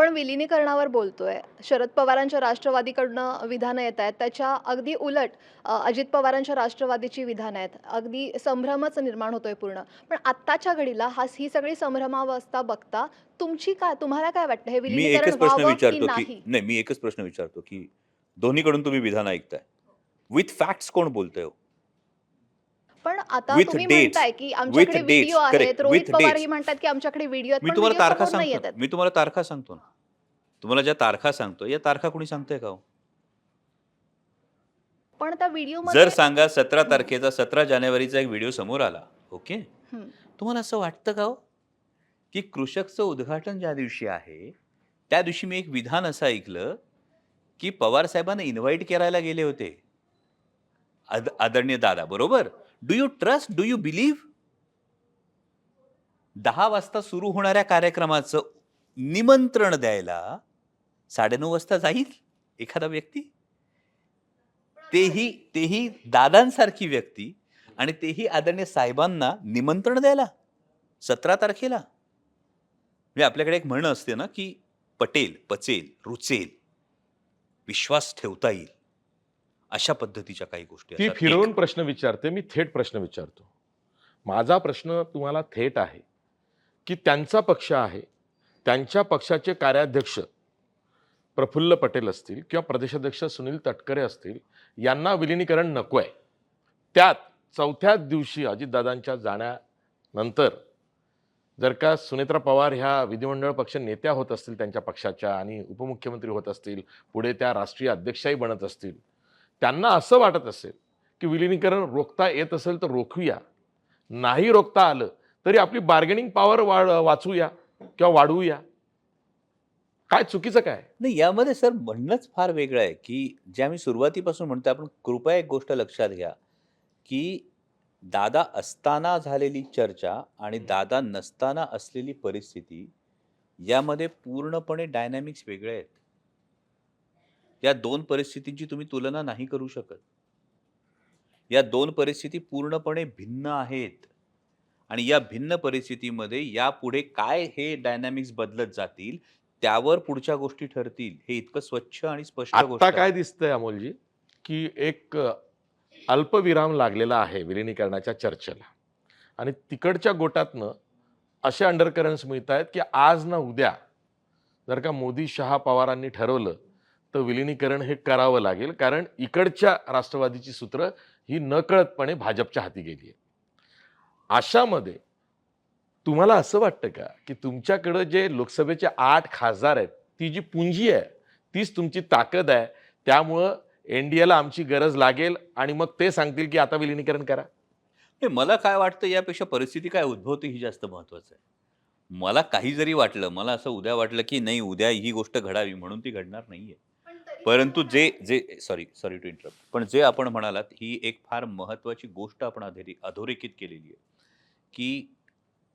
आपण विलिनीकरणावर बोलतोय. शरद पवारांच्या राष्ट्रवादीकडनं विधानं येत आहेत. त्याच्या अगदी उलट अजित पवारांच्या राष्ट्रवादीची विधानं आहेत. अगदी संभ्रमच निर्माण होतोय पूर्ण. पण आत्ताच्या घडीला हा ही सगळी संभ्रमावस्था बघता तुमची काय तुम्हाला काय वाटतं? हे मी एकच प्रश्न विचारतो की नाही? मी एकच प्रश्न विचारतो की दोन्हीकडून तुम्ही विधान ऐकताय. विथ फॅक्ट्स कोण बोलतोय हो? पण आता तुम्ही. म्हणताय की आमच्याकडे. व्हिडिओ आहेत. रोहित पवार. ही म्हणतात की आमच्याकडे व्हिडिओ आहेत मी तुम्हाला तारखा सांगतो. मी तुम्हाला तारखा सांगतो ना. तुम्हाला ज्या तारखा सांगतो या तारखा कोणी सांगतंय का हो? पण त्या व्हिडिओ जर सांगा सतरा तारखेचा सतरा जानेवारीचा एक व्हिडिओ समोर आला ओके. तुम्हाला असं वाटतं का हो? की कृषकचं उद्घाटन ज्या दिवशी आहे त्या दिवशी मी एक विधान असं ऐकलं की पवार साहेबांना इन्व्हाइट करायला गेले होते. आद आदरणीय दादा बरोबर? Do you trust do you believe दहा वाजता सुरू होणाऱ्या कार्यक्रमाचं निमंत्रण द्यायला साडेनऊ वाजता जाईल एखादा व्यक्ती? तेही तेही दादांसारखी व्यक्ती आणि तेही आदरणीय साहेबांना निमंत्रण द्यायला सतरा तारखेला. म्हणजे आपल्याकडे एक म्हणणं असते ना की पटेल पचेल रुचेल विश्वास ठेवता येईल. अशा पद्धतीच्या काही गोष्टी ती. फिरवून प्रश्न विचारते मी थेट प्रश्न विचारतो. माझा प्रश्न तुम्हाला थेट आहे की त्यांचा पक्ष आहे त्यांच्या पक्षाचे कार्याध्यक्ष प्रफुल्ल पटेल असतील किंवा प्रदेशाध्यक्ष सुनील तटकरे असतील यांना विलिनीकरण नको आहे त्यात चौथ्याच दिवशी अजितदादांच्या जाण्यानंतर जर का सुनेत्रा पवार ह्या विधिमंडळ पक्ष नेत्या होत असतील त्यांच्या पक्षाच्या आणि उपमुख्यमंत्री होत असतील पुढे त्या राष्ट्रीय अध्यक्षाही बनत असतील त्यांना असं वाटत असेल की विलिनीकरण रोखता येत असेल तर रोखूया. नाही रोखता आलं तरी आपली बार्गेनिंग पॉवर वाढ वाचूया किंवा वाढवूया. काय चुकीचं काय? नाही यामध्ये सर म्हणणंच फार वेगळं आहे की जे आम्ही सुरुवातीपासून म्हणतो आपण कृपया एक गोष्ट लक्षात घ्या की दादा असताना झालेली चर्चा आणि दादा नसताना असलेली परिस्थिती यामध्ये पूर्णपणे डायनॅमिक्स वेगळे आहेत. या दोन परिस्थितींची तुम्ही तुलना नाही करू शकत. या दोन परिस्थिती पूर्णपणे भिन्न आहेत आणि या भिन्न परिस्थितीमध्ये यापुढे काय हे डायनॅमिक्स बदलत जातील त्यावर पुढच्या गोष्टी ठरतील हे इतकं स्वच्छ आणि स्पष्ट गोष्ट आता आहे. काय दिसतंय अमोलजी की एक अ, अल्पविराम लागलेला आहे विलिनीकरणाच्या चर्चेला. आणि तिकडच्या गोटातनं असे अंडरकरन्स मिळत आहेत की आज ना उद्या जर का मोदी शहा पवारांनी ठरवलं तर विलिनीकरण हे करावं लागेल. कारण इकडच्या राष्ट्रवादीची सूत्र ही नकळतपणे भाजपच्या हाती गेली आहे. अशामध्ये तुम्हाला असं वाटतं का की तुमच्याकडं जे लोकसभेचे आठ खासदार आहेत ती जी पुंजी आहे तीच तुमची ताकद आहे त्यामुळं एनडीएला आमची गरज लागेल आणि मग ते सांगतील की आता विलिनीकरण करा? नाही, मला काय वाटतं यापेक्षा परिस्थिती काय उद्भवते ही जास्त महत्वाचं आहे. मला काही जरी वाटलं मला असं उद्या वाटलं की नाही उद्या ही गोष्ट घडावी म्हणून ती घडणार नाहीये. परंतु जे जे सॉरी सॉरी टू इंटरप्ट पण जे आपण म्हणालात ही एक फार महत्वाची गोष्ट आपण अधोरे अधोरेखित केलेली आहे की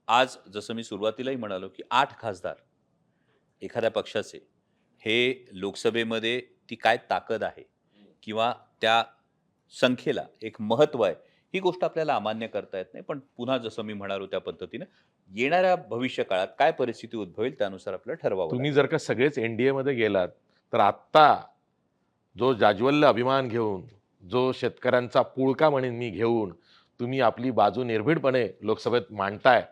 आज जसं मी सुरुवातीलाही म्हणालो की आठ खासदार एखाद्या पक्षाचे हे लोकसभेमध्ये ती काय ताकद आहे किंवा त्या संख्येला एक महत्त्व आहे ही गोष्ट आपल्याला अमान्य करता येत नाही. पण पुन्हा जसं मी म्हणालो त्या पद्धतीनं येणाऱ्या भविष्य काळात काय परिस्थिती उद्भवेल त्यानुसार आपल्याला ठरवावं तुम्ही जर का सगळेच एनडीए मध्ये गेलात तर आत्ता जो जाज्वल्य अभिमान घेऊन जो शेतकऱ्यांचा पुळका म्हणेन मी घेऊन तुम्ही आपली बाजू निर्भीडपणे लोकसभेत मांडताय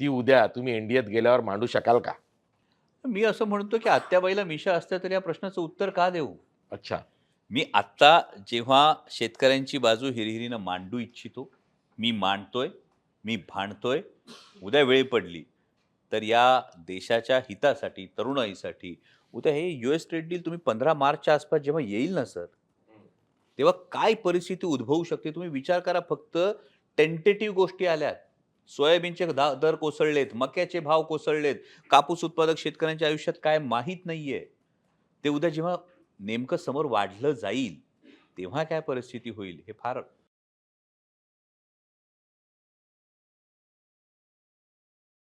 ती उद्या तुम्ही एनडीएत गेल्यावर मांडू शकाल का. मी असं म्हणतो की आत्याबाईला मिशा असत्या तर या प्रश्नाचं उत्तर का देऊ? अच्छा. मी आत्ता जेव्हा शेतकऱ्यांची बाजू हिरहिरीनं मांडू इच्छितो मी मांडतोय मी भांडतोय उद्या वेळ पडली तर या देशाच्या हितासाठी तरुणाईसाठी उद्या हे यू एस ट्रेड डील तुम्ही पंधरा मार्चच्या आसपास जेव्हा येईल ना सर तेव्हा काय परिस्थिती उद्भवू शकते? तुम्ही विचार करा फक्त टेंटेटिव्ह गोष्टी आल्यात. सोयाबीनचे दा- दर कोसळलेत मक्याचे भाव कोसळलेत कापूस उत्पादक शेतकऱ्यांच्या आयुष्यात काय माहीत नाहीये. ते उद्या जेव्हा नेमकं समोर वाढलं जाईल तेव्हा काय परिस्थिती होईल हे फार